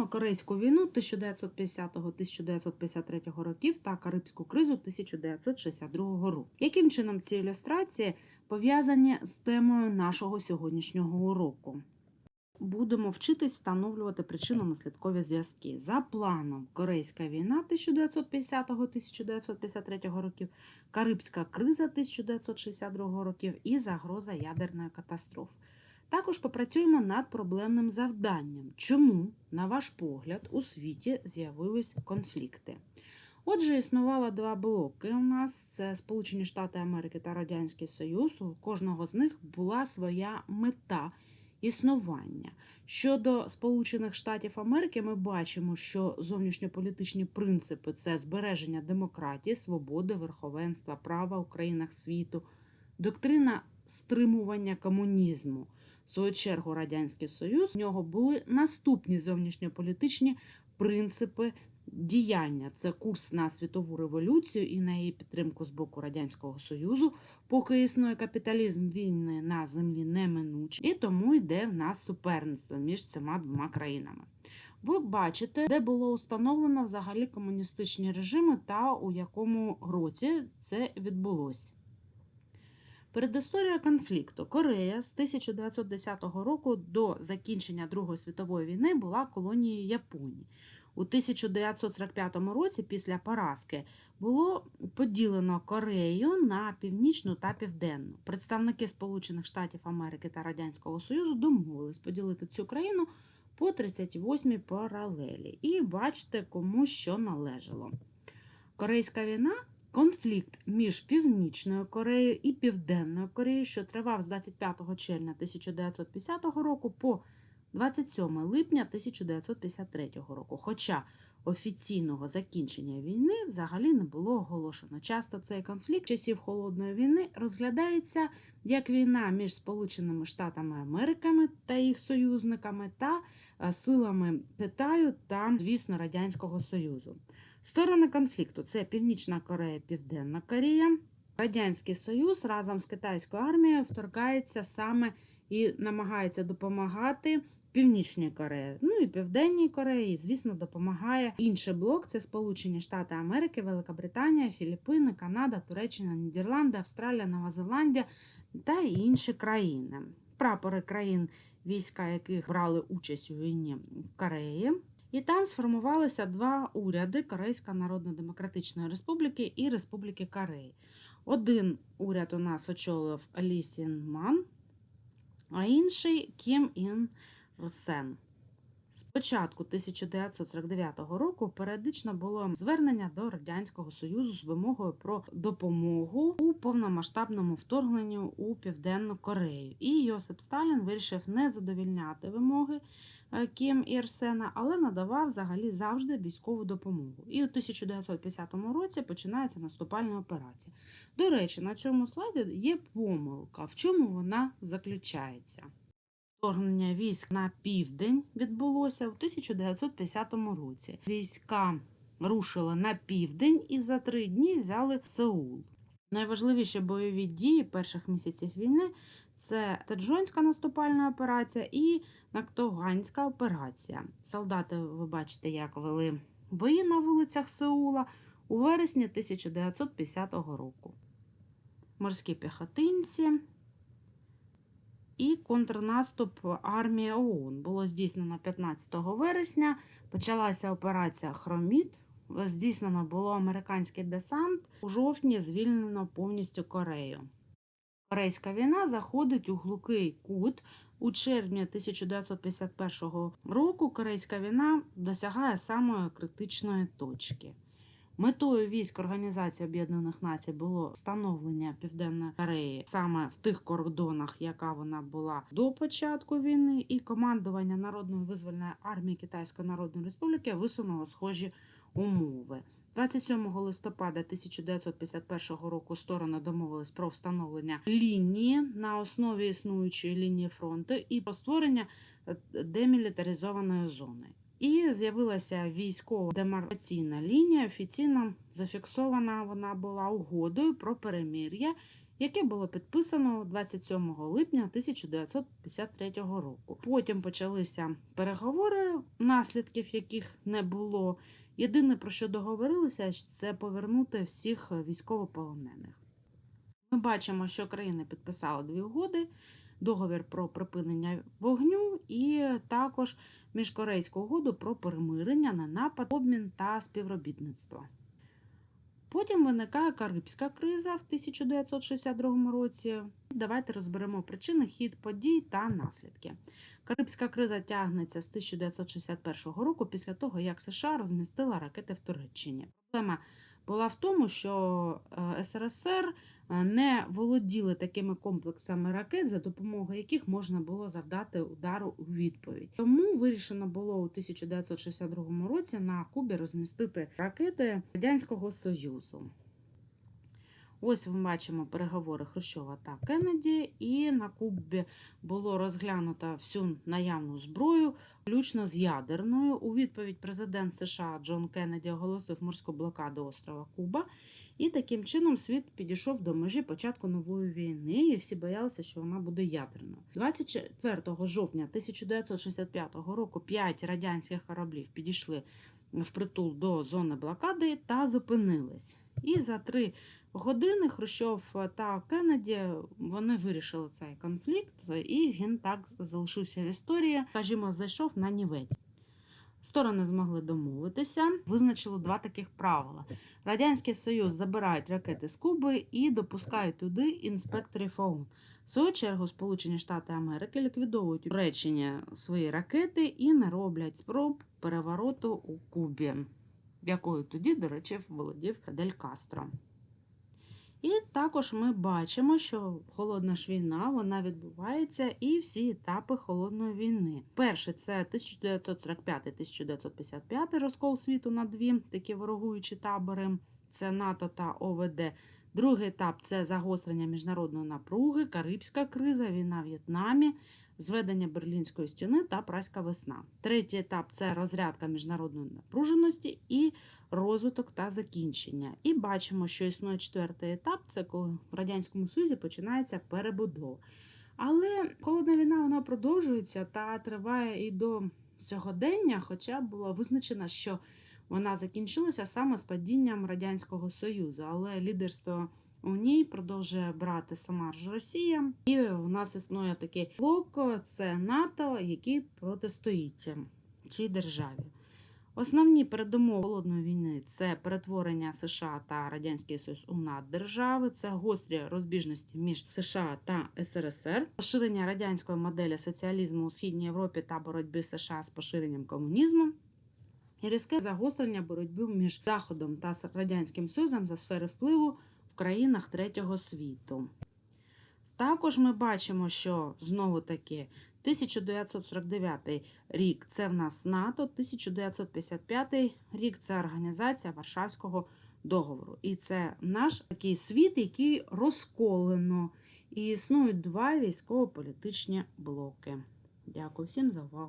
Розглянемо Корейську війну 1950-1953 років та Карибську кризу 1962 року. Яким чином ці ілюстрації пов'язані з темою нашого сьогоднішнього уроку? Будемо вчитись встановлювати причинно-наслідкові зв'язки. За планом Корейська війна 1950-1953 років, Карибська криза 1962 років і загроза ядерної катастрофи. Також попрацюємо над проблемним завданням, чому, на ваш погляд, у світі з'явились конфлікти. Отже, існувало два блоки у нас: це Сполучені Штати Америки та Радянський Союз. У кожного з них була своя мета існування. Щодо Сполучених Штатів Америки, ми бачимо, що зовнішньополітичні принципи це збереження демократії, свободи, верховенства права у країнах світу, доктрина стримування комунізму. Свою чергу Радянський Союз в нього були наступні зовнішньополітичні принципи діяння. Це курс на світову революцію і на її підтримку з боку Радянського Союзу, поки існує капіталізм війни на землі неминучі, і тому йде в нас суперництво між цими двома країнами. Ви бачите, де було установлено взагалі комуністичні режими та у якому році це відбулося. Передісторія конфлікту Корея з 1910 року до закінчення Другої світової війни була колонією Японії. У 1945 році, після поразки, було поділено Корею на північну та південну. Представники Сполучених Штатів Америки та Радянського Союзу домовились поділити цю країну по 38-й паралелі. І бачите, кому що належало. Корейська війна конфлікт між Північною Кореєю і Південною Кореєю, що тривав з 25 червня 1950 року по 27 липня 1953 року. Хоча офіційного закінчення війни взагалі не було оголошено. Часто цей конфлікт часів холодної війни розглядається як війна між Сполученими Штатами Америками та їх союзниками та е, силами Китаю та, звісно, Радянського Союзу. Сторони конфлікту це Північна Корея, Південна Корея. Радянський Союз разом з китайською армією вторгається саме і намагається допомагати Північній Кореї. Ну і Південній Кореї, звісно, допомагає інший блок: це Сполучені Штати Америки, Велика Філіппіни, Канада, Туреччина, Нідерланди, Австралія, Нова Зеландія та інші країни. Прапори країн, війська яких брали участь у війні в Кореї. І там сформувалися два уряди Корейська Народно-Демократичної Республіки і Республіки Кореї. Один уряд у нас очолив Лі Сін Ман, а інший Кім Ін Русен. З початку 1949 року періодично було звернення до Радянського Союзу з вимогою про допомогу у повномасштабному вторгненні у Південну Корею. І Йосип Сталін вирішив не задовільняти вимоги е, Кім і Арсена, але надавав взагалі завжди військову допомогу. І у 1950 році починається наступальна операція. До речі, на цьому слайді є помилка. В чому вона заключається? Вторгнення військ на південь відбулося у 1950 році. Війська рушили на південь і за три дні взяли Сеул. Найважливіші бойові дії перших місяців війни це Таджонська наступальна операція і Нактоганська операція. Солдати, ви бачите, як вели бої на вулицях Сеула у вересні 1950 року. Морські піхотинці і контрнаступ армії ООН було здійснено 15 вересня. Почалася операція Хроміт. Здійснено було американський десант. У жовтні звільнено повністю Корею. Корейська війна заходить у глухий кут. У червні 1951 року Корейська війна досягає самої критичної точки. Метою військ Організації Об'єднаних Націй було встановлення Південної Кореї саме в тих кордонах, яка вона була до початку війни, і командування Народної визвольної армії Китайської Народної Республіки висунуло схожі умови. 27 листопада 1951 року сторони домовились про встановлення лінії на основі існуючої лінії фронту і про створення демілітаризованої зони. І з'явилася військова демаркаційна лінія. Офіційно зафіксована вона була угодою про перемир'я яке було підписано 27 липня 1953 року. Потім почалися переговори, наслідків яких не було. Єдине про що договорилися, це повернути всіх військовополонених. Ми бачимо, що країни підписали дві угоди: договір про припинення вогню і також міжкорейську угоду про перемирення на напад, обмін та співробітництво. Потім виникає Карибська криза в 1962 році. Давайте розберемо причини, хід подій та наслідки. Карибська криза тягнеться з 1961 року після того, як США розмістила ракети в Туреччині. Проблема була в тому, що е, СРСР е, не володіли такими комплексами ракет, за допомогою яких можна було завдати удару у відповідь. Тому вирішено було у 1962 році на Кубі розмістити ракети Радянського Союзу. Ось ми бачимо переговори Хрущова та Кеннеді, і на Кубі було розглянуто всю наявну зброю, включно з ядерною. У відповідь президент США Джон Кеннеді оголосив морську блокаду острова Куба. І таким чином світ підійшов до межі початку нової війни, і всі боялися, що вона буде ядерною. 24 жовтня 1965 року п'ять радянських кораблів підійшли впритул до зони блокади та зупинились. І за три години Хрущов та Кеннеді вони вирішили цей конфлікт, і він так залишився в історії. Скажімо, зайшов на нівець. Сторони змогли домовитися, визначили два таких правила: Радянський Союз забирають ракети з Куби і допускають туди інспекторів ООН. В свою чергу, Сполучені Штати Америки ліквідовують Туреччині свої ракети і не роблять спроб перевороту у Кубі, якою тоді, до речі, володів Фидель Кастро. І також ми бачимо, що холодна ж війна вона відбувається і всі етапи холодної війни. Перше це 1945-1955 розкол світу на дві такі ворогуючі табори. Це НАТО та ОВД. Другий етап це загострення міжнародної напруги, Карибська криза, війна в В'єтнамі, зведення Берлінської стіни та Праська весна. Третій етап це розрядка міжнародної напруженості і розвиток та закінчення. І бачимо, що існує четвертий етап це коли в Радянському Союзі починається перебудова. Але холодна війна вона продовжується та триває і до сьогодення, хоча було визначено, що вона закінчилася саме з падінням Радянського Союзу, але лідерство у ній продовжує брати сама ж Росія. І у нас існує такий блок: це НАТО, який протистоїть цій державі. Основні передумови холодної війни це перетворення США та Радянський Союз у наддержави, це гострі розбіжності між США та СРСР, поширення радянської моделі соціалізму у східній Європі та боротьби США з поширенням комунізму. І різке загострення боротьби між Заходом та Радянським Союзом за сфери впливу в країнах третього світу. Також ми бачимо, що знову таки 1949 рік це в нас НАТО, 1955 рік це організація Варшавського договору. І це наш такий світ, який розколено. І існують два військово-політичні блоки. Дякую всім за увагу.